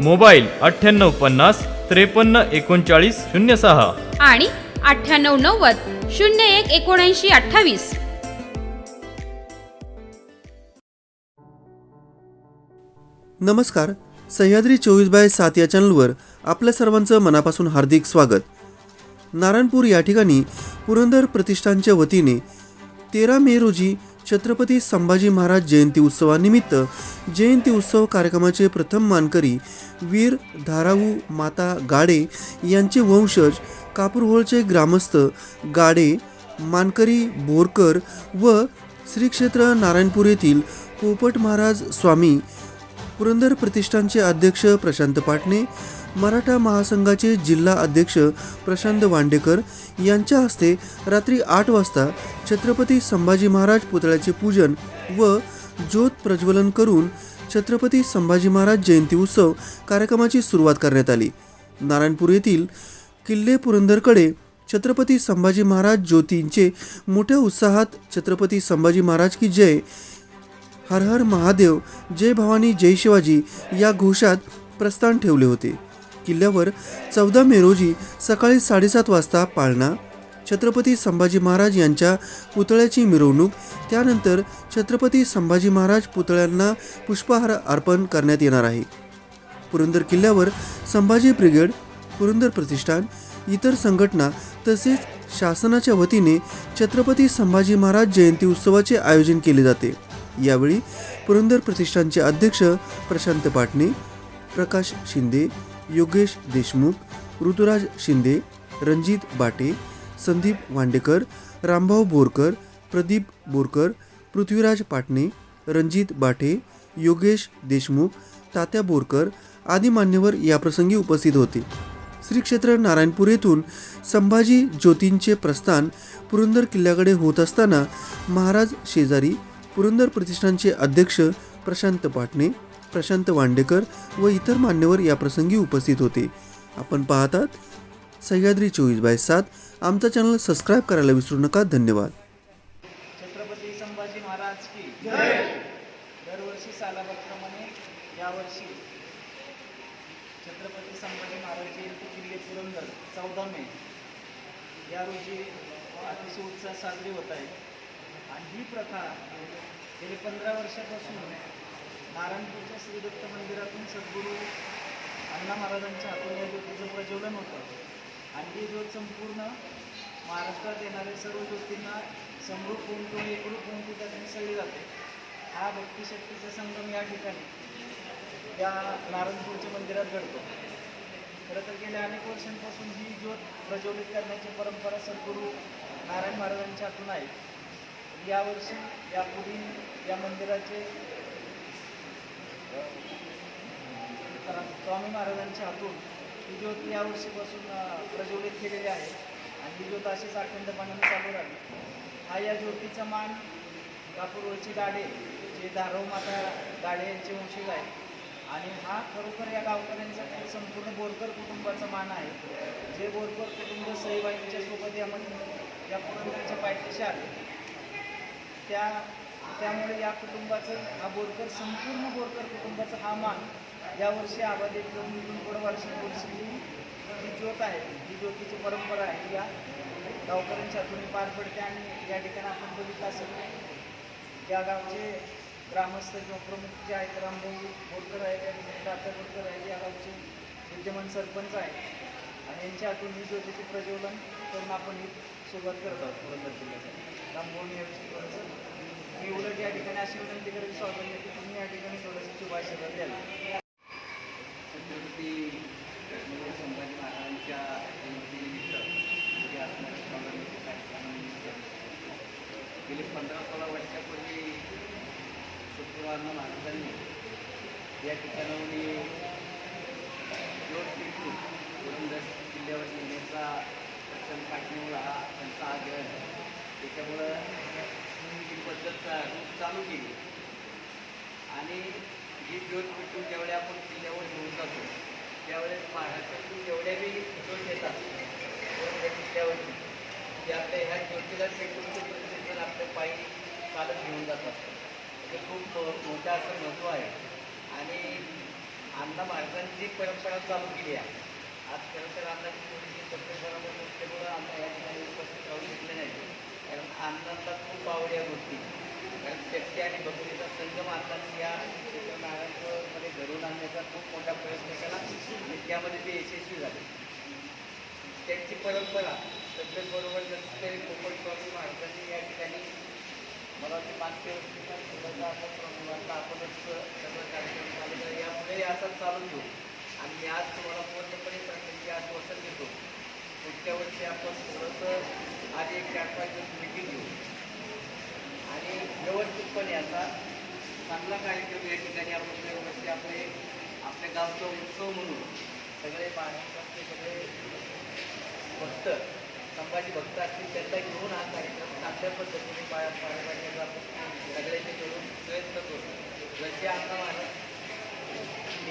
Mobile अठ्ठ्याण्णव पन्नास त्रेपन्न एकोणचाळीस शून्य सहा. आणि अठ्ठ्याण्णव नव्वद शून्य एक एकोणऐंशी अठ्ठावीस. नमस्कार. सह्याद्री चोवीस बाय सात या चॅनलवर आपल्या सर्वांचं मनापासून हार्दिक स्वागत. नारायणपूर या ठिकाणी पुरंदर प्रतिष्ठानच्या वतीने तेरा मे रोजी छत्रपती संभाजी महाराज जयंती उत्सवानिमित्त जयंती उत्सव कार्यक्रमाचे प्रथम मानकरी वीर धाराऊ माता गाडे यांचे वंशज कापूरहोळचे ग्रामस्थ गाडे मानकरी बोरकर व श्री क्षेत्र नारायणपूर येथील पोपट महाराज स्वामी पुरंदर प्रतिष्ठानचे अध्यक्ष प्रशांत पाटणे मराठा महासंघाचे जिल्हा अध्यक्ष प्रशांत वांडेकर यांच्या हस्ते रात्री आठ वाजता छत्रपती संभाजी महाराज पुतळ्याचे पूजन व ज्योत प्रज्वलन करून छत्रपती संभाजी महाराज जयंती उत्सव कार्यक्रमाची सुरुवात करण्यात आली. नारायणपूर येथील किल्ले पुरंदरकडे छत्रपती संभाजी महाराज ज्योतींचे मोठ्या उत्साहात छत्रपती संभाजी महाराज की जय हर हर महादेव जय भवानी जय शिवाजी या घोषात प्रस्थान ठेवले होते. किल्ल्यावर चौदा मे रोजी सकाळी साडेसात वाजता पाळणा. छत्रपती संभाजी महाराज यांच्या पुतळ्याची मिरवणूक त्यानंतर छत्रपती संभाजी महाराज पुतळ्यांना पुष्पहार अर्पण करण्यात येणार आहे. पुरंदर किल्ल्यावर संभाजी ब्रिगेड पुरंदर प्रतिष्ठान इतर संघटना तसेच शासनाच्या वतीने छत्रपती संभाजी महाराज जयंती उत्सवाचे आयोजन केले जाते. यावेळी पुरंदर प्रतिष्ठानचे अध्यक्ष प्रशांत पाटणे प्रकाश शिंदे योगेश देशमुख ऋतुराज शिंदे रणजित बाटे संदीप वांडेकर रामभाऊ बोरकर प्रदीप बोरकर पृथ्वीराज पाटणे रणजित बाटे योगेश देशमुख तात्या बोरकर आदी मान्यवर याप्रसंगी उपस्थित होते. श्री क्षेत्र नारायणपूर येथून संभाजी ज्योतींचे प्रस्थान पुरंदर किल्ल्याकडे होत असताना महाराज शेजारी पुरंदर प्रतिष्ठानचे अध्यक्ष प्रशांत पाटणे प्रशांत वांडेकर व इतर मान्यवर याप्रसंगी उपस्थित होते. आपण पाहतात सह्याद्री चोवीस बाय सात आमचा चॅनल सबस्क्राईब करायला विसरू नका. धन्यवाद. छत्रपती संभाजी महाराज की दरवर्षी सालाबादप्रमाणे यावर्षी छत्रपती संभाजी महाराज जयंती किल्ले पुरंदर चौदा मे. या रोजी अतिशय उत्साह साजरी होत आहे. आणि ही प्रथा गेली पंधरा वर्षापासून नारायणपूरच्या श्री दत्त मंदिरातून सद्गुरू अण्णा महाराजांच्या हातून या ज्योतीचं प्रज्वलन होतं. आणि ही ज्योत संपूर्ण महाराष्ट्रात येणाऱ्या सर्व ज्योतींना समरूप होऊन किंवा एकरूप होऊन ती त्या मिसळली जाते. हा भक्तिशक्तीचा संगम या ठिकाणी या नारायणपूरच्या मंदिरात घडतो. खरं तर गेल्या अनेक वर्षांपासून ही ज्योत प्रज्वलित करण्याची परंपरा सद्गुरू नारायण महाराजांच्या हातून आहे. यावर्षी यापुढील या मंदिराचे स्वामी महाराजांच्या हातून ही ज्योत यावर्षीपासून प्रज्वलित केलेली आहे. आणि ही ज्योत अशीच अखंडपणाने चालू राहिली. हा या ज्योतीचा मान कापूरवरची गाडे जे धारव माता गाडे यांचे वंशज आहे आणि हा खरोखर या गावकऱ्यांचा संपूर्ण बोरकर कुटुंबाचा मान आहे. जे बोरकर कुटुंब सईबाईंच्या सोबत या मन या पुरंदरच्या पायथ्याशी आले. त्या त्यामुळे या कुटुंबाचं हा बोरकर संपूर्ण बोरकर कुटुंबाचा हा मान यावर्षी आबादित निघून इथून पुढं वर्षानुवर्षी ही जी ज्योत आहे ही ज्योतीची परंपरा आहे या गावकऱ्यांच्या हातून पार पडते आणि या ठिकाणी आपण बघितलं असेल या गावचे ग्रामस्थ किंवा प्रमुख जे आहेत रामभाऊ बोरकर आहेत आणि दादा बोरकर आहेत या गावचे विद्यमान सरपंच आहेत. आणि यांच्या हातून ही ज्योतीचे प्रज्वलन करून आपण ही सुरुवात करत आहोत पुरंदर जिल्ह्यासाठी याविषयी थोडंसं मी उलट या ठिकाणी अशी विनंती करेन स्वागत की तुम्ही या ठिकाणी थोडंसं शुभाशीर्वाद द्याल. छत्रपती संभाजी महाराजांच्या जयंतीनिमित्त उद्या असणाऱ्या स्वागताच्या कार्यक्रमानिमित्त गेली पंधरा सोळा वर्षापूर्वी शुक्रवारनं महाराजांनी या ठिकाणाहून जोड पिटून पुरंदर किल्ल्यावर नेण्याचा काढण्यामुळं हा त्यांचा आग्रह आहे त्याच्यामुळं ही पद्धत चा- चालू केली. आणि ही ज्योत पेटून ज्यावेळी आपण किल्ल्यावर घेऊन जातो त्यावेळेस महाराष्ट्रातून जेवढ्या बी ज्योत येतात त्या किल्ल्यावरती ते आपल्या ह्या ज्योतीला पेटून ते आपल्या पायी चालत घेऊन जातात. ते खूप मोठं असं महत्त्व आहे. आणि अण्णा महाराजांची परंपरा चालू केली आहे आज खरं तर अण्णाची थोडीशी तब्येत बरोबर नसल्यामुळं आता या ठिकाणी उपस्थित राहू शकले नाही. कारण अण्णांना खूप आवड या गोष्टी. कारण शेतकी आणि बकरीचा संगम अण्णांनी या नारायणपूरमध्ये घडवून आणण्याचा खूप मोठा प्रयत्न केला. आणि त्यामध्ये ते यशस्वी झाले. त्यांची परंपरा तब्येतबरोबर जसं तरी कोकण स्वामी महाराजांनी या ठिकाणी मला वाटते मागच्या वर्षी पण थोडासा असा प्रॉब्लेम वाटला आपणच सगळं कार्यक्रम चालू करा यापुढे असाच चालू घेऊ आणि मी आज तुम्हाला पूर्णपणे प्रत्येकी आश्वासन देतो पुढच्या वर्षी आपण थोडंसं आज एक चार पाच दिवस मिटिंग घेऊ आणि व्यवस्थितपणे याचा चांगला कार्यक्रम या ठिकाणी आपण दरवर्षी आपले आपल्या गावचा उत्सव म्हणून सगळे महाराष्ट्रातले सगळे भक्त संभाजी भक्त असतील त्यांना घेऊन हा कार्यक्रम चांगल्या पद्धतीने पाया पार पाडण्याचा आपण सगळ्यांनी मिळून प्रयत्न करू. जसे आता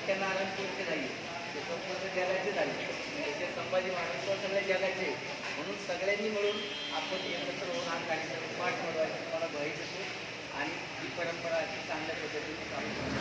अख्ख्या नारायणपूरचे नाही. स्वप्न जगाचे झाले त्याचे संभाजी महाराष्ट्र सगळे जगाचे म्हणून सगळ्यांनी मिळून आपण एकत्र होऊन हा कार्यक्रम पाठ ठरवायचा तुम्हाला भय असतो आणि ही परंपरा अशी चांगल्या पद्धतीने चालू